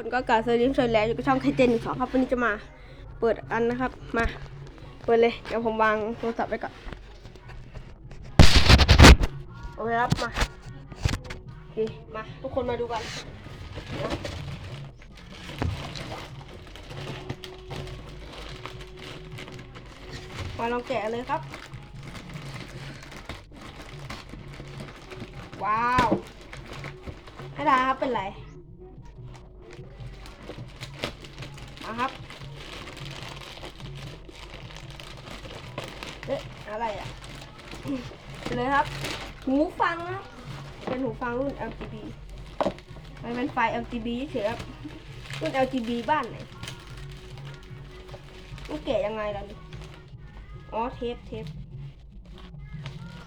คนก็กาสวัสดีชนแล้วอยู่กับช่องไคเจนหนึ่งสองครับวันนี้จะมาเปิดอันนะครับมา เปิดเลยเดี๋ยวผมวางโทรศัพท์ไว้ก่อนโอเคครับมาโอเคมาทุกคนมาดูกันมาลองแกะเลยครับ ว้าวให้ทาครับเป็นไร มาครับเอ๊ะอะไรอะไปเลยครับ หูฟังนะเป็นหูฟังรุ่น LGB มันเป็นไฟ LGB เฉยครับ รุ่น LGB บ้านไหนมันแกะยังไงล่ะนี่อ๋อเทปเทป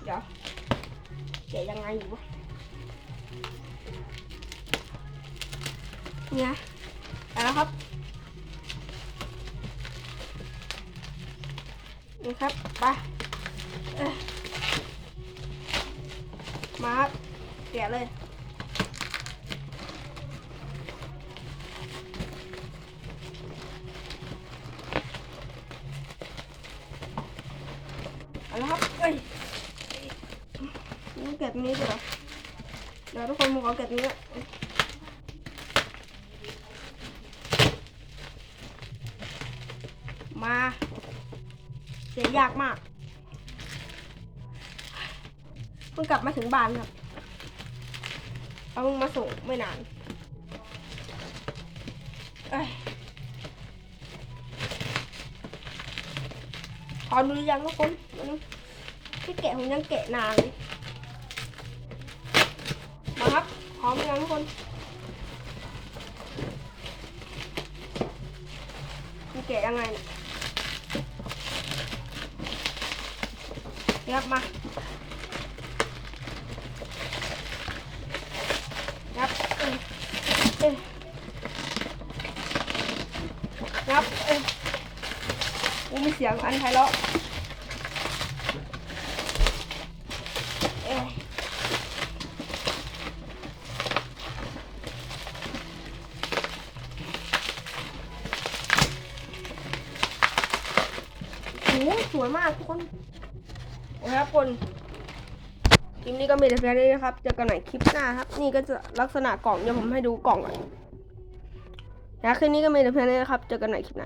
เดี๋ยวแกะยังไงอยู่วะเนี่ยไปแล้วครับ นี่ครับไปมาครับแกะเลยเอาละครับเอ้ยนี่แกะตรงนี้ด้วยเหรอเดี๋ยวทุกคนมาขอแกะตรงนี้อนมา สียยากมากเพิ่งกลับมาถึงบ้านครับ เอามึงมาส่งไม่นานเอ้ยพอดูหรือยังทุกคนมันที่แกะผมยังแกะนานเลยมาครับพร้อมยังทุกคนมันแกะยังไงเนี่ย รับมาครับเอ้ยเอ้ยรับเอ้ยกูมีเสียงอันไพเราะเอ้ยโอ้โหสวยมากทุกคน โอเครับคนคลิปนี้ก็มีแต่เพียงเท่านี้นะครับเจอกันใหม่คลิปหน้าครับ นี่ก็จะลักษณะกล่องเดี๋ยวผมให้ดูกล่องก่อนนะคลิปนี้ก็มีแต่เพียงเท่านี้นะครับเจอกันใหม่คลิปหน้า